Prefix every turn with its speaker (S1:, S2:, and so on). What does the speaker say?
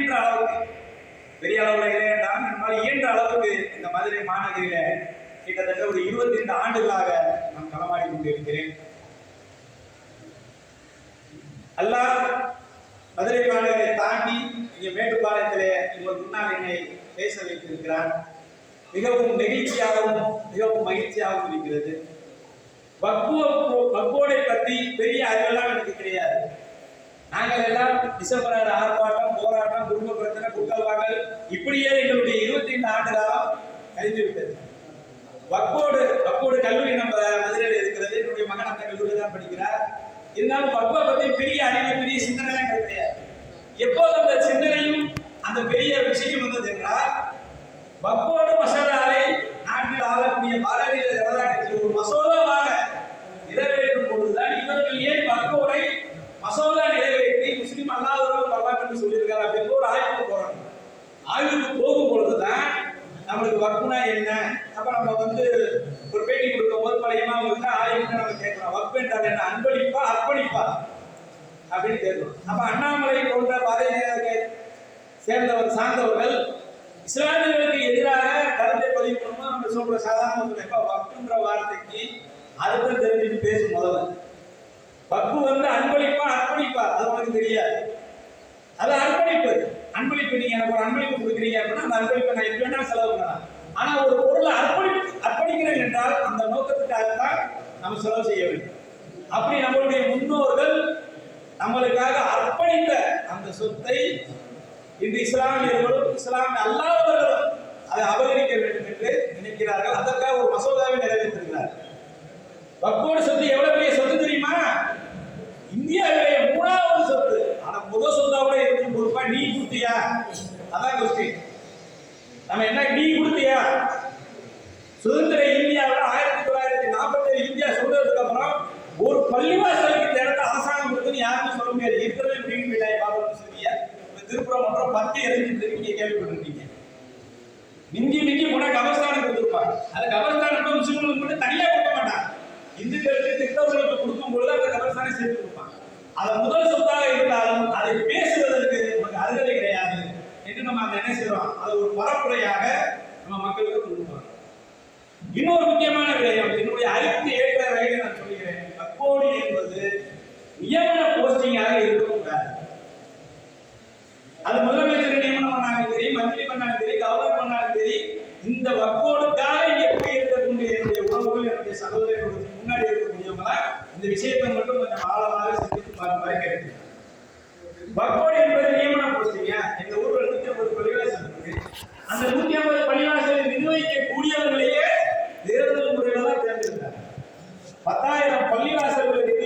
S1: இயன்ற அளவுக்கு பெரிய அளவுல இல்லையென்றால் நம்மால் இயன்ற அளவுக்கு இந்த மதுரை மாநகரில கிட்டத்தட்ட ஒரு இருபத்தி ரெண்டு ஆண்டுகளாக நான் களமாடி கொண்டிருக்கிறேன் அல்லாஹ் மதுரை மாநகரை தாண்டி இங்கே மேட்டுப்பாளையத்திலே உங்கள் முன்னால் என்னை பேச வைத்திருக்கிறார். மிகவும் நெகிழ்ச்சியாகவும் மிகவும் மகிழ்ச்சியாகவும் இருக்கிறது. வக்குவ வக்குவோடை பற்றி பெரிய அறிவெல்லாம் எனக்கு கிடையாது. நாங்கள் எல்லாம் டிசம்பர் ஆர்ப்பாட்டம் போராட்டம் வக்கோடு வக்கோடு கல்லூரி நம்ம மதுரையில் இருக்கிறது. என்னுடைய மகன் அந்த கல்லூரியில் தான் படிக்கிறார். இருந்தாலும் வக்குவை பற்றி பெரிய அறிவு பெரிய சிந்தனை கிடையாது. எப்போது அந்த சிந்தனையும் அந்த பெரிய விஷயம் வந்தது என்றால் வக்கோடு மசோதாவை நாட்டில் ஆளக்கூடிய பாரதிய ஜனதா கட்சி ஒரு மசோதாவாக நிறைவேற்றும் பொழுதுதான் இவர்கள் ஏன் வக்கோடை மசோதா நிறைவேற்றி முஸ்லீம் அல்லாதவர்கள் வரலாற்று சொல்லியிருக்கார் சொல்லியிருக்காரு அப்படின்னு ஒரு ஆய்வுக்கு போறாங்க ஆய்வுக்கு போகும் நம்மளுக்கு வக்குனா என்ன? அப்ப நம்ம வந்து ஒரு பேட்டி கொடுக்க ஒரு பழையமா இமாம்கிட்ட ஆயிரம் நம்ம கேட்கலாம்? ஒர்க் என்றால் என்ன? அன்பளிப்பா அர்ப்பணிப்பா? அப்படின்னு கேட்கிறோம் அப்ப அண்ணாமலை போன்ற பாரதிய சேர்ந்தவர் சார்ந்தவர்கள் இஸ்லாமியர்களுக்கு எதிராக கருத்தை பதிவு பண்ணும்போது நம்ம சொல்ற சாதாரண சொல்றேன் வக்குன்ற வார்த்தைக்கு அர்த்தம் தெரிஞ்சுட்டு பேசும் முதல்ல வக்கு வந்து அன்பளிப்பா அர்ப்பணிப்பா. அது உனக்கு தெரியாது. அது அர்ப்பணிப்பது அன்பளிப்பு நீங்க எனக்கு ஒரு அன்பளிப்பு கொடுக்குறீங்க அப்படின்னா அந்த அன்பளிப்பை நான் எப்படி வேணாலும் செலவு பண்ணலாம். ஆனா ஒரு பொருளை அர்ப்பணிப்பு அர்ப்பணிக்கிறேன் என்றால் அந்த நோக்கத்துக்காக தான் நம்ம செலவு செய்ய வேண்டும். அப்படி நம்மளுடைய முன்னோர்கள் நம்மளுக்காக அர்ப்பணித்த அந்த சொத்தை இன்று இஸ்லாமியர்களும் இஸ்லாமிய அல்லாதவர்களும் அதை அபகரிக்க வேண்டும் என்று நினைக்கிறார்கள். அதற்காக ஒரு மசோதாவை நிறைவேற்றிருக்கிறார் வக்கோடு சொத்து எவ்வளவு பெரிய சொத்து தெரியுமா இந்தியாவிலேயே மூணாவது சொத்து ஆனா முதல் சொத்தா கூட இருக்கும் பொறுப்பா நீ கொடுத்தியா? அதான் கொஸ்டின் நம்ம என்ன நீ கொடுத்தியா? சுதந்திர இந்தியாவில் ஆயிரத்தி தொள்ளாயிரத்தி நாற்பத்தி ஏழு இந்தியா சுதந்திரத்துக்கு அப்புறம் ஒரு பள்ளிவாசலுக்கு இந்த இடத்த அரசாங்கம் இருக்குன்னு யாருமே சொல்ல முடியாது. இருக்கிறதே முடியும் இல்லை சொல்லியா இந்த திருப்புறம் மற்றும் பத்து எரிஞ்சு நீங்க கேள்விப்பட்டிருக்கீங்க. மிஞ்சி மிஞ்சி போனா கபர்ஸ்தானம் கொடுத்துருப்பாங்க. அது கபர்ஸ்தானம் முஸ்லிம்களுக்கு மட்டும் தனியாக கொடுக்க மாட்டாங்க. இந்துக்களுக்கு கிறிஸ்தவர்களுக்கு கொடுக்கும் பொழுது அந்த கபர்ஸ்தானை சேர்த்து கொடுப்பாங்க. அது முதல் சொத்தாக இருந்தாலும் அதை பேசுவதற்கு நமக்கு அருகதை கிடையாது என்று நம்ம அந்த என்ன செய்றோம் அது ஒரு பரப்புரையாக நம்ம மக்களுக்கு கொடுக்கிறோம் இன்னொரு முக்கியமான விடயம் என்னுடைய ஐந்து ஏற்ற வகையில் நான் சொல்கிறேன். கப்போடி என்பது நியமன போஸ்டிங்காக இருக்கக்கூடாது. அது முதலமைச்சர் நியமனம் பண்ணாலும் சரி மந்திரி பண்ணாலும் சரி கவர்னர் பண்ணாலும் சரி இந்த வக்கோடுக்காக இங்க போய் இருக்கக்கூடிய என்னுடைய உறவுகள் என்னுடைய சகோதரர்களுக்கு முன்னாடி இருக்கக்கூடியவங்களா இந்த விஷயத்தை மட்டும் கொஞ்சம் ஆழமாக சிந்தித்து பார்க்குமாறு கேட்கிறேன் வக்கோடு என்பது நியமன போஸ்டிங்க எங்க ஊர்ல நூத்தி ஐம்பது பள்ளிகளை இருக்கு. அந்த நூத்தி ஐம்பது